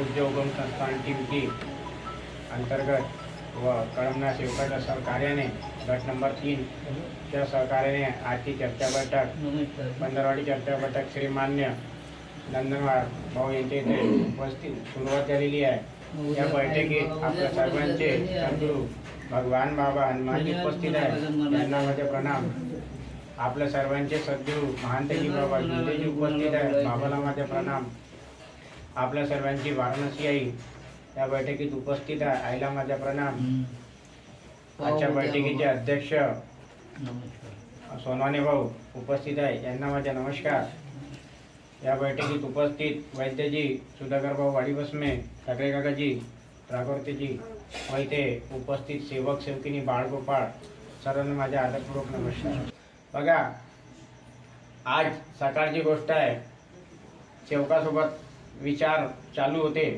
उद्योगम उगम संस्थान टीमची अंतर्गत व कळमना सेवकाच्या सहकार्याने गट नंबर तीन च्या सहकार्याने आजची चर्चा बैठक. पंधरवाडी चर्चा बैठक श्रीमान्य नंदनवार भाऊ यांच्या इथे उपस्थित सुरुवात झालेली आहे. या बैठकीत आपल्या सर्वांचे सद्गुरू भगवान बाबा हनुमानजी उपस्थित आहे त्यांना माझे प्रणाम. आपल्या सर्वांचे सद्गुरू महांतजी बाबा जुलेजी उपस्थित आहे बाबाला माझे प्रणाम. आपल्या सर्वांची वाराणसी आई या बैठकीत उपस्थित आहे. आईला माझा प्रणाम. आजच्या बैठकीचे अध्यक्ष सोनवाने भाऊ उपस्थित आहे. यांना माझा नमस्कार. या बैठकीत उपस्थित वैद्यजी सुधाकर भाऊ वाडीबसमे ठाकरे काकाजी राघवतेजी व इथे उपस्थित सेवक सेवकिनी बाळगोपाळ सर्वांना माझ्या आदरपूर्वक नमस्कार. बघा आज सकाळची गोष्ट आहे. सेवकासोबत विचार चालू होते.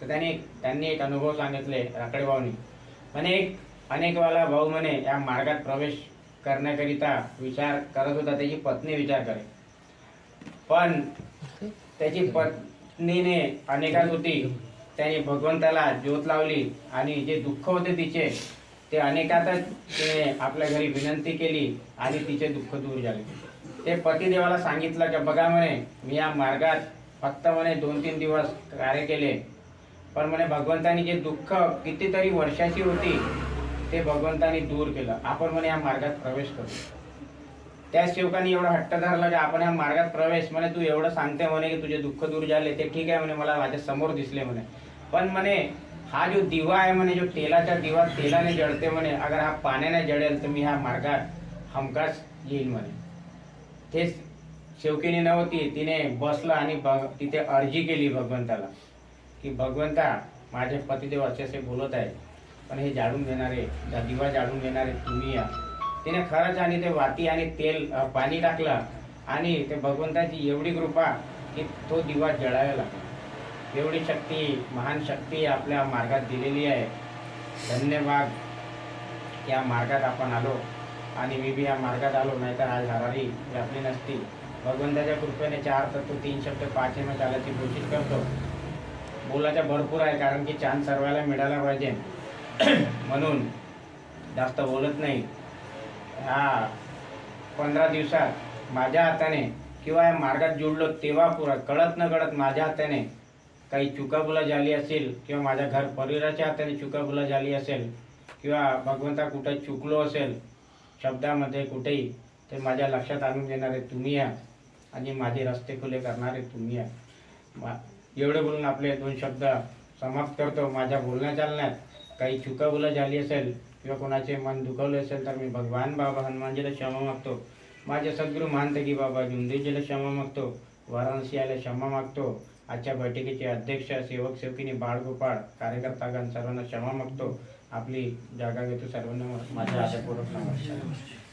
तर त्यांनी त्यांनी एक अनुभव सांगितले राखडे भाऊनी. म्हणे एक अनेक वेळा भाऊ म्हणे या मार्गात प्रवेश करण्याकरिता विचार करत होता त्याची पत्नी विचार करे. पण त्याची पत्नीने अनेकात होती. त्याने भगवंताला ज्योत लावली आणि जे दुःख होते तिचे ते अनेकातच तिने आपल्या घरी विनंती केली आणि तिचे दुःख दूर झाले. ते पतिदेवाला सांगितलं की बघा म्हणे मी या मार्गात फक्त म्हणे दोन तीन दिवस कार्य केले. पण म्हणे भगवंतानी जे दुःख कितीतरी वर्षाची होती ते भगवंतानी दूर केलं. आपण म्हणे या मार्गात प्रवेश करू. त्या सेवकाने एवढा हट्ट धरला की आपण या मार्गात प्रवेश म्हणे तू एवढं सांगते म्हणे की तुझे दुःख दूर झाले ते ठीक आहे म्हणे मला माझ्यासमोर दिसले म्हणे. पण म्हणे हा जो दिवा आहे म्हणे जो तेलाचा दिवा तेलाने जळते म्हणे अगर हा पाण्याने जळेल तर मी ह्या मार्गात हमखास येईल म्हणे. तेच शेवकीने नव्हती तिने बसला आणि भ- तिथे अर्जी केली भगवंताला की भगवंता माझे पतिदेव असे असे बोलत आहे पण हे जाळून घेणारे दिवा जाळून घेणारे तुम्ही या. तिने खरंच आणि ते वाती आणि तेल पाणी टाकलं आणि ते भगवंताची एवढी कृपा की तो दिवा जळायला लागला. एवढी शक्ती महान शक्ती आपल्या मार्गात दिलेली आहे. धन्यवाद. या मार्गात आपण आलो आणि मी बी या मार्गात आलो नाहीतर आज हरारी व्यापली नसती. भगवंताच्या कृपेने चार तत्व तीन शब्द पाच एम चालायची कोशिश करतो. बोलायचा भरपूर आहे कारण की चान्स सर्वायला मिळाला पाहिजे. म्हणून जास्त बोलत नाही. हा पंधरा दिवसात माझ्या हाताने किंवा या मार्गात जुळलो तेव्हा पुरा कळत न कळत माझ्या हाताने काही चुकाबुला झाली असेल किंवा माझ्या घर परिवाराच्या हाताने चुकाबुला झाली असेल किंवा भगवंता कुठे चुकलो असेल शब्दामध्ये कुठेही ते माझ्या लक्षात आणून देणारे तुम्ही या. आणि माझे रस्ते खुले करणारे तुम्ही या मा- एवढे बोलून आपले दोन शब्द समाप्त करतो. माझ्या बोलण्या चालण्यात काही चुकाबुला झाली असेल किंवा कोणाचे मन दुखवले असेल तर मी भगवान बाबा हनुमानजीला क्षमा मागतो. माझे सद्गुरू महांतगी बाबा जुंदेजीला क्षमा मागतो. वाराणसी याला क्षमा मागतो. आजच्या बैठकीचे अध्यक्ष सेवक सेवकिनी बाळगोपाळ कार्यकर्तागण सर्वांना क्षमा मागतो. आपली जागा घेतो सर्वांना. माझ्या आशापूर्वक नमस्कार.